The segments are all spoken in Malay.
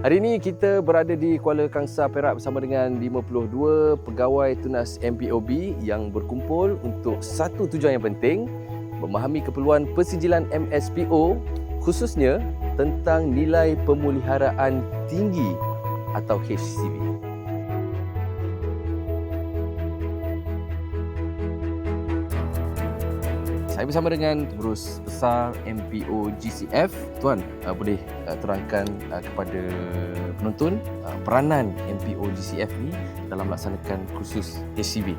Hari ini kita berada di Kuala Kangsar Perak bersama dengan 52 pegawai tunas MPOB yang berkumpul untuk satu tujuan yang penting memahami keperluan persijilan MSPO khususnya tentang nilai pemuliharaan tinggi atau HCV. Saya bersama dengan Pengurus Besar MPO GCF. Tuan, uh, boleh uh, terangkan uh, kepada penonton uh, peranan MPO GCF ni dalam melaksanakan kursus HCV?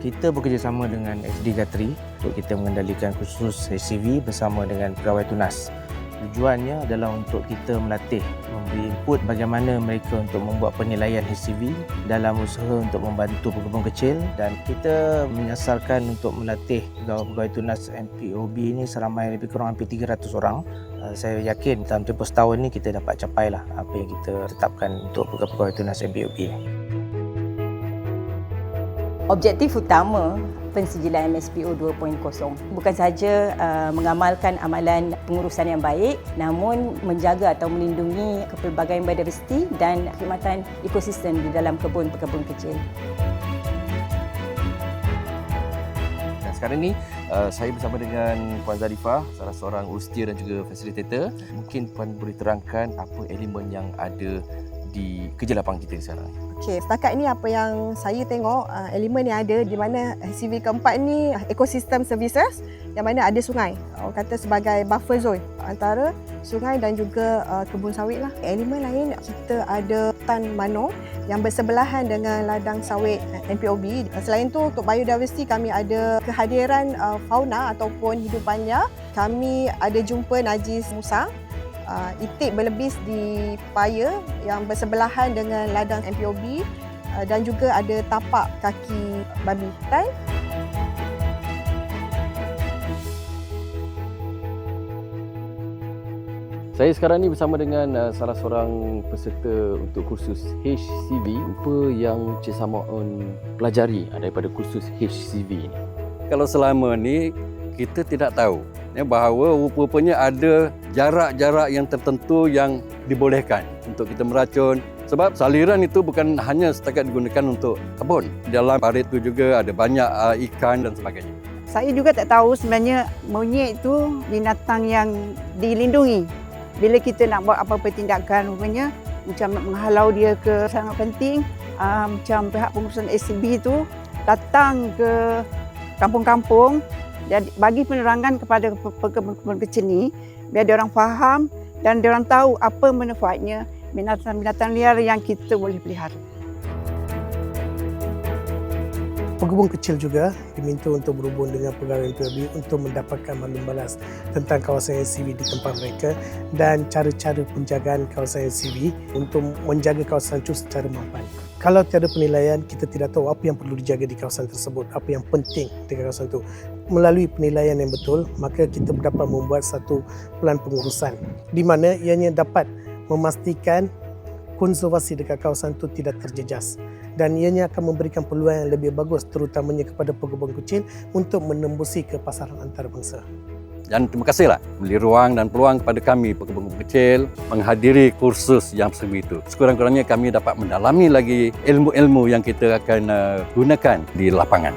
Kita bekerjasama dengan SD Gatri untuk kita mengendalikan kursus HCV bersama dengan pegawai tunas. Tujuannya adalah untuk kita melatih, memberi input bagaimana mereka untuk membuat penilaian HCV dalam usaha untuk membantu pekebun kecil dan kita menyasarkan untuk melatih pegawai-pegawai tunas MPOB ini seramai lebih kurang hampir 300 orang. Uh, Saya yakin dalam tempoh setahun ini kita dapat capailah apa yang kita tetapkan untuk pegawai-pegawai tunas MPOB. Objektif utama pensijilan MSPO 2.0 bukan sahaja uh, mengamalkan amalan pengurusan yang baik namun menjaga atau melindungi kepelbagaian biodiversiti dan khidmatan ekosistem di dalam kebun-kebun kecil. Dan sekarang ni uh, saya bersama dengan Puan Zarifah, salah seorang urustia dan juga fasilitator. Mungkin Puan boleh terangkan apa elemen yang ada di kerja lapang kita sekarang. Okey, setakat ini apa yang saya tengok uh, elemen yang ada di mana CV keempat ni ecosystem services yang mana ada sungai. Orang kata sebagai buffer zone antara sungai dan juga uh, kebun sawit lah. Elemen lain kita ada hutan mano yang bersebelahan dengan ladang sawit NPOB. Selain tu untuk biodiversity kami ada kehadiran uh, fauna ataupun hidupannya. Kami ada jumpa najis musang uh, itik berlebis di paya yang bersebelahan dengan ladang MPOB uh, dan juga ada tapak kaki babi. Dan Saya sekarang ni bersama dengan uh, salah seorang peserta untuk kursus HCV. Apa yang Cik Samaun pelajari uh, daripada kursus HCV ni? kalau selama ni kita tidak tahu ya, bahawa rupa-rupanya ada jarak-jarak yang tertentu yang dibolehkan untuk kita meracun sebab saliran itu bukan hanya setakat digunakan untuk kebun dalam parit itu juga ada banyak uh, ikan dan sebagainya Saya juga tak tahu sebenarnya monyet itu binatang yang dilindungi. Bila kita nak buat apa-apa tindakan rupanya macam nak menghalau dia ke sangat penting. Uh, macam pihak pengurusan SCB itu datang ke kampung-kampung dan bagi penerangan kepada pe- pekebun-pekebun kecil ni biar dia orang faham dan dia orang tahu apa manfaatnya binatang-binatang liar yang kita boleh pelihara. Pekebun kecil juga diminta untuk berhubung dengan pegawai MPOB untuk mendapatkan maklum balas tentang kawasan LCV di tempat mereka dan cara-cara penjagaan kawasan LCV untuk menjaga kawasan itu secara mampan. Kalau tiada penilaian, kita tidak tahu apa yang perlu dijaga di kawasan tersebut, apa yang penting di kawasan itu. Melalui penilaian yang betul, maka kita dapat membuat satu pelan pengurusan di mana ianya dapat memastikan konservasi dekat kawasan itu tidak terjejas. Dan ianya akan memberikan peluang yang lebih bagus terutamanya kepada pekebun kecil untuk menembusi ke pasaran antarabangsa. dan terima kasihlah beri ruang dan peluang kepada kami pekebun kecil menghadiri kursus yang sebegitu sekurang-kurangnya kami dapat mendalami lagi ilmu-ilmu yang kita akan uh, gunakan di lapangan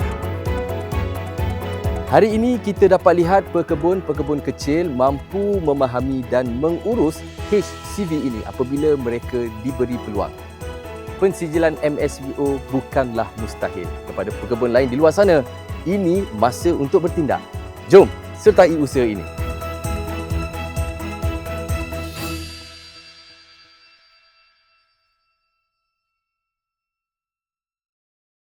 Hari ini kita dapat lihat pekebun-pekebun kecil mampu memahami dan mengurus HCV ini apabila mereka diberi peluang. Pensijilan MSVO bukanlah mustahil. Kepada pekebun lain di luar sana, ini masa untuk bertindak. Jom sertai usaha ini.